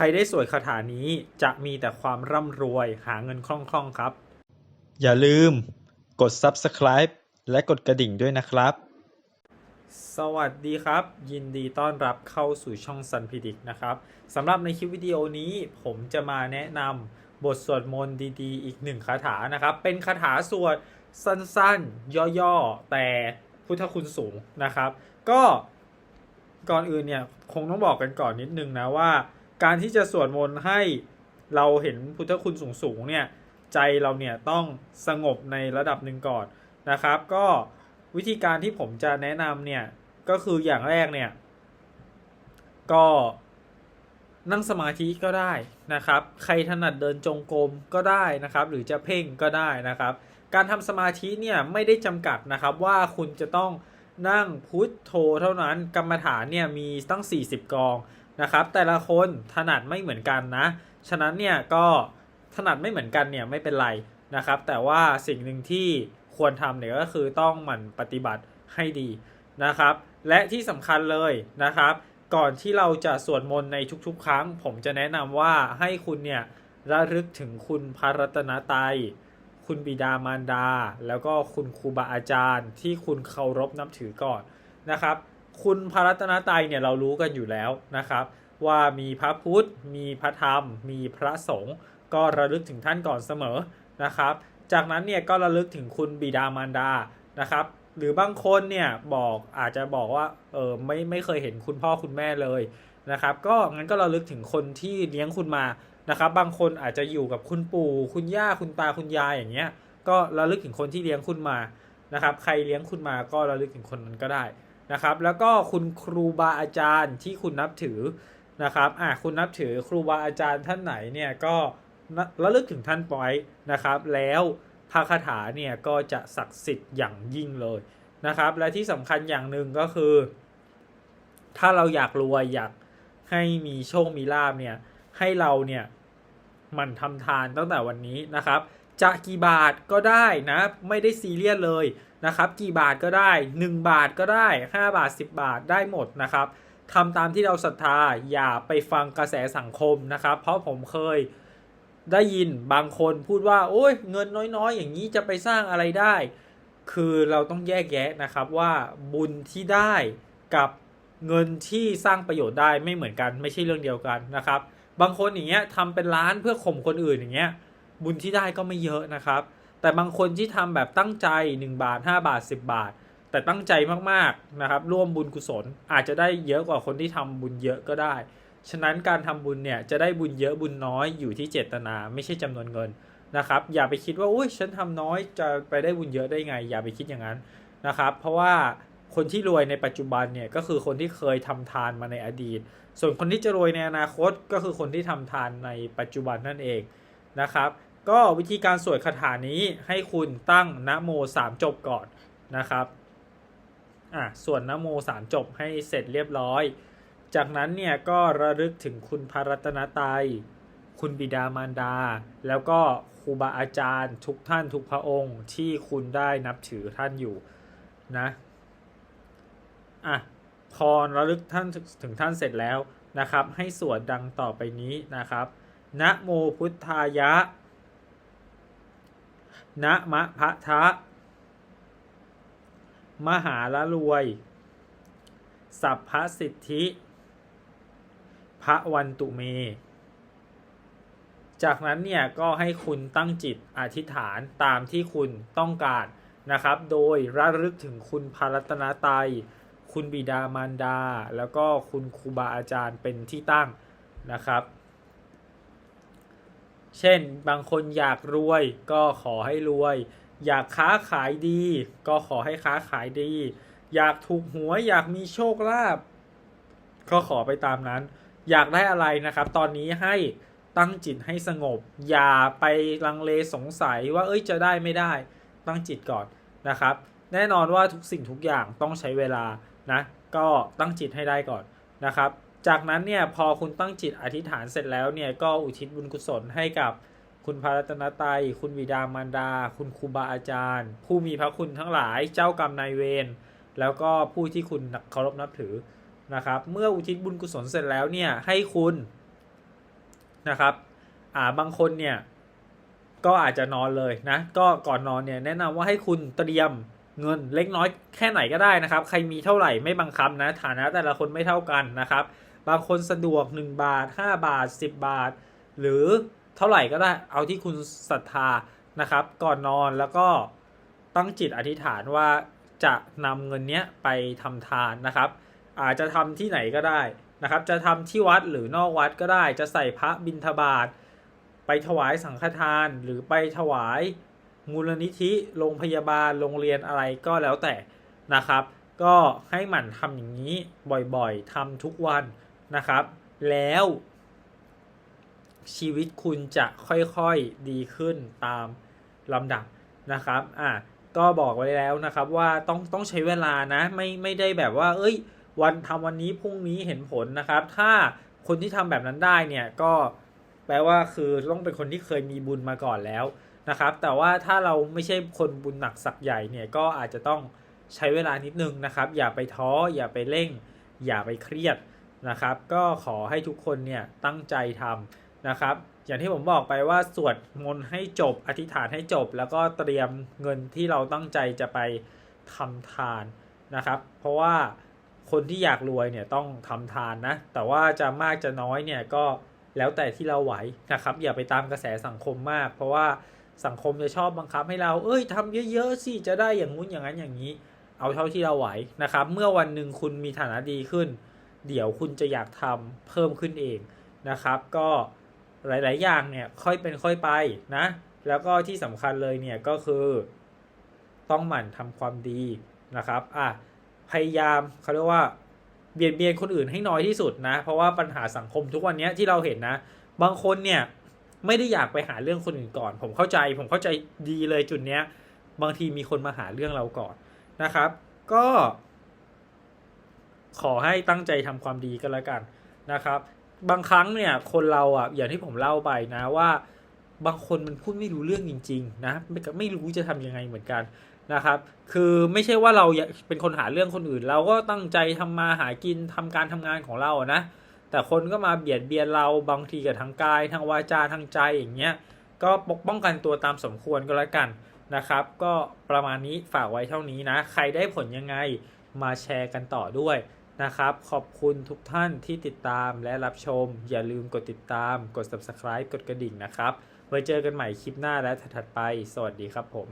รได้สวดคาถานี้จะมีแต่ความร่ำรวยหาเงินคล่องๆครับ อย่าลืมกด subscribe และกดกระดิ่งด้วยนะครับ สวัสดีครับ ยินดีต้อนรับเข้าสู่ช่องซันพิดิกนะครับสำหรับในคลิปวิดีโอนี้ผมจะมาแนะนำบทสวดมนต์ดีๆ อีกหนึ่งคาถานะครับ เป็นคาถาสวดสั้นๆ ย่อๆ แต่พุทธคุณสูงนะครับ ก็ก่อนอื่นเนี่ยคงต้องบอกกันก่อนนิดนึงนะว่า การที่จะสวดมนต์ให้เราเห็นพุทธคุณสูงๆเนี่ยใจเราเนี่ยต้องสงบในระดับหนึ่งก่อนนะครับ ก็วิธีการที่ผมจะแนะนำเนี่ยก็คืออย่างแรกเนี่ยก็นั่งสมาธิก็ได้นะครับ ใครถนัดเดินจงกรมก็ได้นะครับ หรือจะเพ่งก็ได้นะครับ การทำสมาธิเนี่ยไม่ได้จำกัดนะครับว่าคุณจะต้องนั่งพุทโธเท่านั้นกรรมฐานเนี่ยมีตั้ง 40 กอง นะครับ แต่ละคนถนัดไม่เหมือนกันนะ ฉะนั้นเนี่ยก็ถนัดไม่เหมือนกันเนี่ยไม่เป็นไรนะครับ แต่ว่าสิ่งหนึ่งที่ควรทำเนี่ยก็คือต้องหมั่นปฏิบัติให้ดีนะครับ และที่สำคัญเลยนะครับ ก่อนที่เราจะสวดมนต์ในทุกๆ ครั้ง ผมจะแนะนำว่าให้คุณเนี่ยระลึกถึงคุณพระรัตนตรัยคุณบิดามารดา แล้วก็คุณครูบาอาจารย์ที่คุณเคารพนับถือก่อนนะครับ คุณพระรัตนตรัยเนี่ยเรารู้กันอยู่แล้วนะครับ ว่ามีพระพุทธ มีพระธรรม มีพระสงฆ์ก็ระลึกถึงท่านก่อนเสมอนะครับ จากนั้นเนี่ยก็ระลึกถึงคุณบิดามารดานะครับ หรือบางคนเนี่ยบอกอาจจะบอกว่าเออไม่ไม่เคยเห็นคุณพ่อคุณแม่เลยนะครับ ก็งั้นก็ระลึกถึงคนที่เลี้ยงคุณมานะครับ บางคนอาจจะอยู่กับคุณปู่คุณย่าคุณตาคุณยายอย่างเงี้ยก็ระลึกถึงคนที่เลี้ยงคุณมานะครับ ใครเลี้ยงคุณมาก็ระลึกถึงคนนั้นก็ได้ นะครับ แล้วก็คุณครูบาอาจารย์ที่คุณนับถือนะครับอะคุณนับถือครูบาอาจารย์ท่านไหนเนี่ยก็ระลึกถึงท่านไว้นะครับ แล้วพระคาถาเนี่ยก็จะศักดิ์สิทธิ์อย่างยิ่งเลยนะครับ และที่สำคัญอย่างหนึ่งก็คือ ถ้าเราอยากรวยอยากให้มีโชคมีลาบเนี่ยให้เราเนี่ยมันทำทานตั้งแต่วันนี้นะครับ จะกี่บาทก็ได้นะ ไม่ได้ซีเรียสเลยนะครับ กี่บาทก็ได้ 1 บาทก็ได้ 5 บาท 10 บาทได้หมดนะครับทำตามที่เราศรัทธาอย่าไปฟังกระแสสังคมนะครับ เพราะผมเคยได้ยินบางคนพูดว่า โอ้ยเงินน้อยๆ อย่างนี้จะไปสร้างอะไรได้ คือเราต้องแยกแยะนะครับว่าบุญที่ได้กับเงินที่สร้างประโยชน์ได้ไม่เหมือนกันไม่ใช่เรื่องเดียวกันนะครับ บางคนอย่างเงี้ยทำเป็นร้านเพื่อข่มคนอื่นอย่างเงี้ย บุญที่ได้ก็ไม่เยอะนะครับ แต่บางคนที่ทำแบบตั้งใจ 1 บาท 5 บาท 10 บาท แต่ตั้งใจมากๆนะครับ ร่วมบุญกุศลอาจจะได้เยอะกว่าคนที่ทำบุญเยอะก็ได้ ฉะนั้นการทำบุญเนี่ยจะได้บุญเยอะบุญน้อยอยู่ที่เจตนา ไม่ใช่จำนวนเงินนะครับ อย่าไปคิดว่าอุ้ยฉันทำน้อยจะไปได้บุญเยอะได้ไง อย่าไปคิดอย่างนั้นนะครับ เพราะว่าคนที่รวยในปัจจุบันเนี่ยก็คือคนที่เคยทำทานมาในอดีต ส่วนคนที่จะรวยในอนาคตก็คือคนที่ทำทานในปัจจุบันนั่นเองนะครับ ก็วิธีการสวดคาถานี้ให้คุณตั้งนะโมสามจบก่อนนะครับอะส่วนนะโมสามจบให้เสร็จเรียบร้อย จากนั้นเนี่ยก็ระลึกถึงคุณพระรัตนตรัยคุณบิดามารดา แล้วก็ครูบาอาจารย์ทุกท่านทุกพระองค์ที่คุณได้นับถือท่านอยู่นะอะพอระลึกท่านถึงท่านเสร็จแล้วนะครับ ให้สวดดังต่อไปนี้นะครับนะโมพุทธายะ นะมะพะทะ มหาละรวย สัพพสิทธิ พระวันตุเม จากนั้นเนี่ยก็ให้คุณตั้งจิตอธิษฐานตามที่คุณต้องการนะครับ โดยระลึกถึงคุณพระรัตนตรัยคุณบิดามารดา แล้วก็คุณครูบาอาจารย์เป็นที่ตั้งนะครับ เช่นบางคนอยากรวยก็ขอให้รวย อยากค้าขายดี ก็ขอให้ค้าขายดี อยากถูกหวยอยากมีโชคลาภก็ขอไปตามนั้น อยากได้อะไรนะครับ ตอนนี้ให้ตั้งจิตให้สงบ อย่าไปลังเลสงสัยว่าเอ้ยจะได้ไม่ได้ ตั้งจิตก่อนนะครับ แน่นอนว่าทุกสิ่งทุกอย่างต้องใช้เวลานะ ก็ตั้งจิตให้ได้ก่อนนะครับ จากนั้นเนี่ยพอคุณตั้งจิตอธิษฐานเสร็จแล้วเนี่ยก็อุทิศบุญกุศลให้กับคุณพระรัตนตรัย คุณบิดามารดา คุณครูบาอาจารย์ ผู้มีพระคุณทั้งหลายเจ้ากรรมนายเวรแล้วก็ผู้ที่คุณเคารพนับถือนะครับ เมื่ออุทิศบุญกุศลเสร็จแล้วเนี่ยให้คุณนะครับอ่าบางคนเนี่ยก็อาจจะนอนเลยนะ ก็ก่อนนอนเนี่ยแนะนำว่าให้คุณเตรียมเงินเล็กน้อยแค่ไหนก็ได้นะครับ ใครมีเท่าไหร่ไม่บังคับนะฐานะแต่ละคนไม่เท่ากันนะครับ บางคนสะดวก 1 บาท 5 บาท 10 บาท หรือเท่าไหร่ก็ได้เอาที่คุณศรัทธานะครับ ก่อนนอนแล้วก็ตั้งจิตอธิษฐานว่าจะนำเงินเนี้ยไปทำทานนะครับ อาจจะทำที่ไหนก็ได้นะครับ จะทำที่วัดหรือนอกวัดก็ได้ จะใส่พระบิณฑบาตไปถวายสังฆทานหรือไปถวายมูลนิธิโรงพยาบาลโรงเรียนอะไรก็แล้วแต่นะครับ ก็ให้หมั่นทำอย่างนี้บ่อยๆทำทุกวัน นะครับ แล้วชีวิตคุณจะค่อยๆดีขึ้นตามลำดับนะครับอะก็บอกไว้แล้วนะครับว่าต้องต้องใช้เวลานะไม่ไม่ได้แบบว่า เอ้ย วันทำวันนี้พรุ่งนี้เห็นผลนะครับ ถ้าคนที่ทำแบบนั้นได้เนี่ยก็แปลว่าคือต้องเป็นคนที่เคยมีบุญมาก่อนแล้วนะครับ แต่ว่าถ้าเราไม่ใช่คนบุญหนักสักใหญ่เนี่ยก็อาจจะต้องใช้เวลานิดนึงนะครับ อย่าไปท้ออย่าไปเร่ง อย่าไปเครียด นะครับ ก็ขอให้ทุกคนเนี่ยตั้งใจทำนะครับ อย่างที่ผมบอกไปว่าสวดมนต์ให้จบอธิษฐานให้จบ แล้วก็เตรียมเงินที่เราตั้งใจจะไปทำทานนะครับ เพราะว่าคนที่อยากรวยเนี่ยต้องทำทานนะ แต่ว่าจะมากจะน้อยเนี่ยก็แล้วแต่ที่เราไหวนะครับ อย่าไปตามกระแสสังคมมาก เพราะว่าสังคมจะชอบบังคับให้เรา เอ้ยทำเยอะๆสิจะได้อย่างงู้นอย่างนั้นอย่างนี้ เอาเท่าที่เราไหวนะครับ เมื่อวันหนึ่งคุณมีฐานะดีขึ้น เดี๋ยวคุณจะอยากทำเพิ่มขึ้นเองนะครับ ก็หลาย ๆ อย่างเนี่ยค่อยเป็นค่อยไปนะ แล้วก็ที่สำคัญเลยเนี่ยก็คือ ต้องหมั่นทำความดีนะครับอะพยายามเขาเรียกว่าเบียดเบียนคนอื่นให้น้อยที่สุดนะ เพราะว่าปัญหาสังคมทุกวันนี้ที่เราเห็นนะ บางคนเนี่ยไม่ได้อยากไปหาเรื่องคนอื่นก่อน ผมเข้าใจ ผมเข้าใจดีเลยจุดเนี้ย บางทีมีคนมาหาเรื่องเราก่อนนะครับ ก็ ขอให้ตั้งใจทำความดีกันแล้วกันนะครับ บางครั้งเนี่ยคนเราอะอย่างที่ผมเล่าไปนะว่า บางคนมันพูดไม่รู้เรื่องจริง ๆ นะไม่ไม่รู้จะทำยังไงเหมือนกันนะครับ คือไม่ใช่ว่าเราเป็นคนหาเรื่องคนอื่น เราก็ตั้งใจทำมาหากินทำการทำงานของเราอะนะ แต่คนก็มาเบียดเบียนเราบางทีกับทางกายทางวาจาทางใจอย่างเงี้ยก็ปกป้องกันตัวตามสมควรก็แล้วกันนะครับ ก็ประมาณนี้ฝากไว้เท่านี้นะ ใครได้ผลยังไงมาแชร์กันต่อด้วย นะครับ ขอบคุณทุกท่านที่ติดตามและรับชม อย่าลืมกดติดตาม กด subscribe กดกระดิ่งนะครับ ไว้เจอกันใหม่คลิปหน้าและถัดไป สวัสดีครับผม